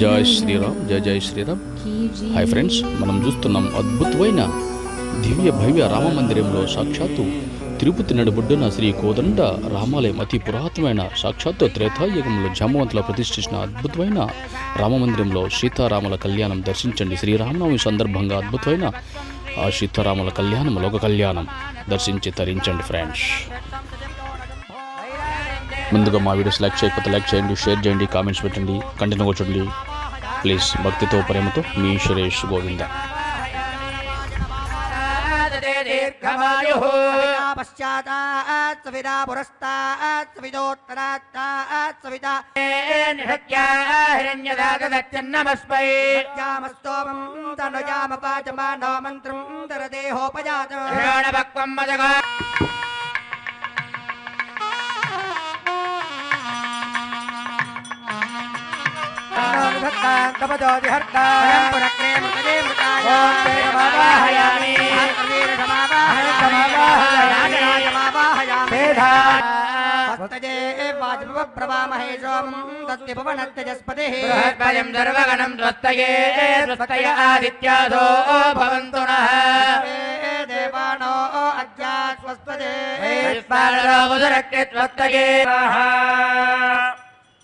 జై శ్రీరామ్ జై జై శ్రీరామ్. హాయ్ ఫ్రెండ్స్ మనం చూస్తున్నాం అద్భుతమైన దివ్య భవ్య రామ మందిరంలో సాక్షాత్తు తిరుపతి నడుబొడ్డున శ్రీ కోదండ రామాలయం అతి పురాతనమైన సాక్షాత్తు త్రేతాయుగంలో జామవంతుల ప్రతిష్ఠించిన అద్భుతమైన రామమందిరంలో సీతారాముల కళ్యాణం దర్శించండి. శ్రీరామనవమి సందర్భంగా అద్భుతమైన ఆ సీతారాముల కళ్యాణం లోక కళ్యాణం దర్శించి తరించండి ఫ్రెండ్స్ ముందుగా మా వీడియోస్ లైక్ చేయకపోతే లైక్ చేయండి షేర్ చేయండి కామెంట్స్ పెట్టండి కంటిన్యూగా చూడండి ప్లీజ్ భక్తితో ప్రేమతో మీ సురేష్ గోవింద. పశ్చాత్తాత్ సవితా పురస్తాత్ సవితోత్తరాత్తాత్ సవితా హిరణ్యదాగదచ్చన్నమస్మై యామస్తోమం తనుయామ పాచమానో మంత్రం తరదేహోపజాతం హిరణపక్వం మదగా धत्तां कपदोदिहर्तां पुरक्रे मृतदे मृताय ॐ ते नमावाहयामि भक्तजे वाजप्रवामहे सोमं तस्य भवनत्यजस्पतिः बृहत्पयं सर्वगणं स्वस्तये स्वस्तय आदित्यादो भवन्तु नः देवानो अज्ञात् स्वस्तजे स्वस्तये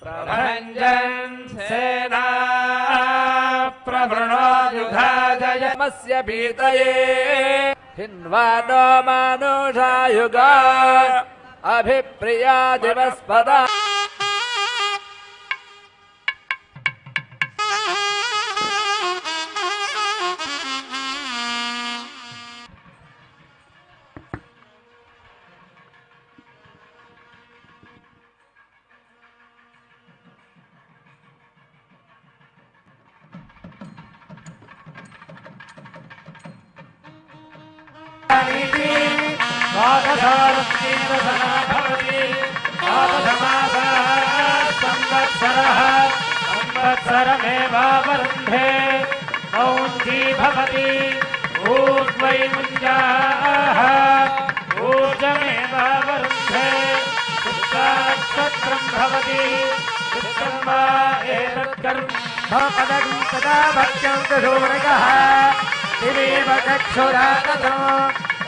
प्रभञ्जन् सेना प्रवृणोयुधाजयमस्य पीतये हिन्वानो मानुषायुगा। अभिप्रिया दिवस्पदा। देवी द्वादशारतीरसना भवति द्वादशमासः संवत्सरः। संवत्सरमेवावरुन्धे मौन्धी भवति। ऊर्ध्वै मुञ्जाः ऊर्जमेवावरुन्धे शुक्लाक्षत्रं भवति। शुक्रं वा एतत्कर्मपदं दिवेव कक्षुरातथो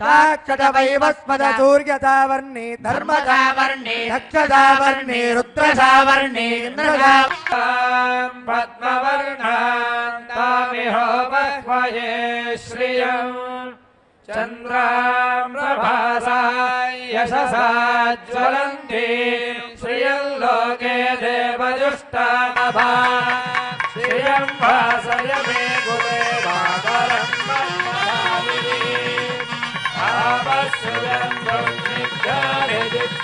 साक्षतवैवस्मदूर्यधावर्णे धर्मधावर्णे रक्षधावर्णे रुद्रधावर्णे पद्मवर्णान्तामिहोपह्वये श्रियम् चन्द्राम्रभासा यशसा ज्वलन्ति श्रियं लोके देवजुष्टाभा श्रियं भासयमे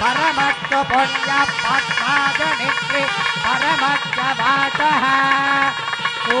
परमत्वपश्चे परमक्षवादः ओ